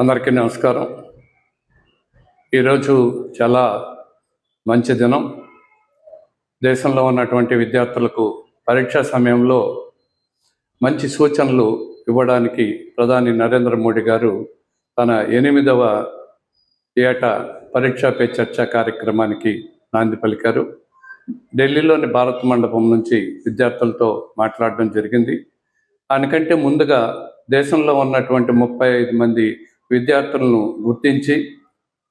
అందరికీ నమస్కారం. ఈరోజు చాలా మంచి దినం. దేశంలో ఉన్నటువంటి విద్యార్థులకు పరీక్షా సమయంలో మంచి సూచనలు ఇవ్వడానికి ప్రధాని నరేంద్ర మోడీ గారు తన ఎనిమిదవ ఏట పరీక్షా పే చర్చ కార్యక్రమానికి నాంది పలికారు. ఢిల్లీలోని భారత్ మండపం నుంచి విద్యార్థులతో మాట్లాడడం జరిగింది. దానికంటే ముందుగా దేశంలో ఉన్నటువంటి ముప్పై ఐదు మంది విద్యార్థులను గుర్తించి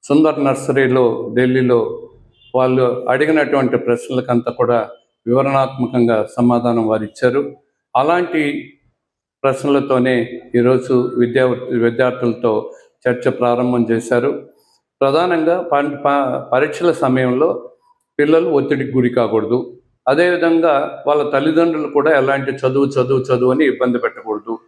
సుందర్ నర్సరీలో ఢిల్లీలో వాళ్ళు అడిగినటువంటి ప్రశ్నలకంతా కూడా వివరణాత్మకంగా సమాధానం వారు ఇచ్చారు అలాంటి ప్రశ్నలతోనే ఈరోజు విద్యా విద్యార్థులతో చర్చ ప్రారంభం చేశారు. ప్రధానంగా ప- పరీక్షల సమయంలో పిల్లలు ఒత్తిడికి గురి కాకూడదు. అదేవిధంగా వాళ్ళ తల్లిదండ్రులు కూడా ఎలాంటి చదువు చదువు చదువు అని ఇబ్బంది పెట్టకూడదు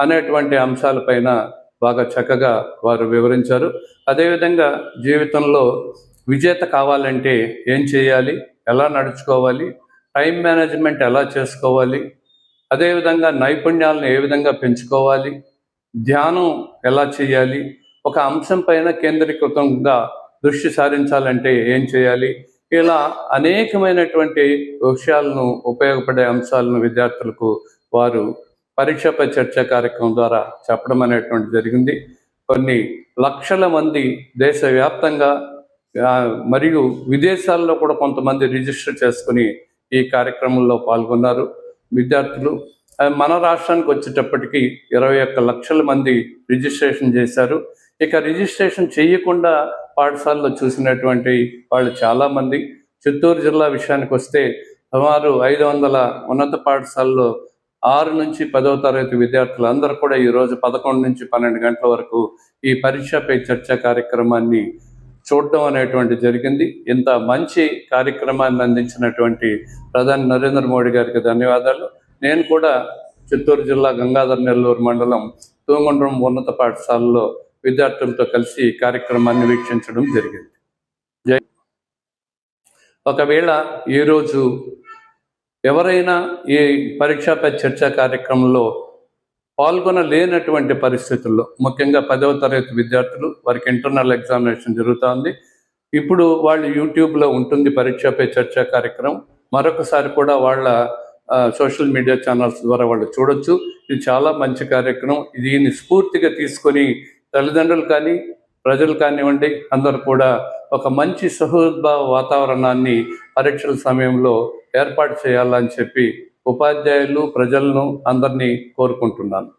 అనేటువంటి అంశాలపైన బాగా చక్కగా వారు వివరించారు. అదేవిధంగా జీవితంలో విజేత కావాలంటే ఏం చేయాలి? ఎలా నడుచుకోవాలి? టైం మేనేజ్మెంట్ ఎలా చేసుకోవాలి? అదేవిధంగా నైపుణ్యాలను ఏ విధంగా పెంచుకోవాలి? ధ్యానం ఎలా చేయాలి? ఒక అంశం పైన కేంద్రీకృతంగా దృష్టి సారించాలంటే ఏం చేయాలి? ఇలా అనేకమైనటువంటి విషయాలను ఉపయోగపడే అంశాలను విద్యార్థులకు వారు పరీక్షపై చర్చ కార్యక్రమం ద్వారా చెప్పడం అనేటువంటి జరిగింది. కొన్ని లక్షల మంది దేశవ్యాప్తంగా మరియు విదేశాల్లో కూడా కొంతమంది రిజిస్టర్ చేసుకుని ఈ కార్యక్రమంలో పాల్గొన్నారు విద్యార్థులు. మన రాష్ట్రానికి వచ్చేటప్పటికి ఇరవై ఒక్క లక్షల మంది రిజిస్ట్రేషన్ చేశారు. ఇక రిజిస్ట్రేషన్ చేయకుండా పాఠశాలలో చూసినటువంటి వాళ్ళు చాలామంది. చిత్తూరు జిల్లా విషయానికి వస్తే సుమారు ఐదు వందల ఉన్నత పాఠశాలలో ఆరు నుంచి పదవ తరగతి విద్యార్థులు అందరూ కూడా ఈరోజు పదకొండు నుంచి పన్నెండు గంటల వరకు ఈ పరీక్షపై చర్చ కార్యక్రమాన్ని చూడడం అనేటువంటి జరిగింది. ఇంత మంచి కార్యక్రమాన్ని అందించినటువంటి ప్రధాని నరేంద్ర మోడీ గారికి ధన్యవాదాలు. నేను కూడా చిత్తూరు జిల్లా గంగాధర నెల్లూరు మండలం తూంగుండ్రం ఉన్నత పాఠశాలలో విద్యార్థులతో కలిసి ఈ కార్యక్రమాన్ని వీక్షించడం జరిగింది. జై ఒకవేళ ఈరోజు ఎవరైనా ఈ పరీక్షపై చర్చ కార్యక్రమంలో పాల్గొనలేనటువంటి పరిస్థితుల్లో ముఖ్యంగా పదవ తరగతి విద్యార్థులు వారికి ఇంటర్నల్ ఎగ్జామినేషన్ జరుగుతుంది. ఇప్పుడు వాళ్ళు యూట్యూబ్లో ఉంటుంది పరీక్షపై చర్చ కార్యక్రమం. మరొకసారి కూడా వాళ్ళ సోషల్ మీడియా ఛానల్స్ ద్వారా వాళ్ళు చూడొచ్చు. ఇది చాలా మంచి కార్యక్రమం. దీన్ని స్ఫూర్తిగా తీసుకొని తల్లిదండ్రులు కానీ ప్రజలు కానివ్వండి అందరూ కూడా ఒక మంచి సహృద్భావ వాతావరణాన్ని పరీక్షల సమయంలో ఏర్పాటు చేయాలని చెప్పి ఉపాధ్యాయులు ప్రజలను అందరినీ కోరుకుంటున్నాను.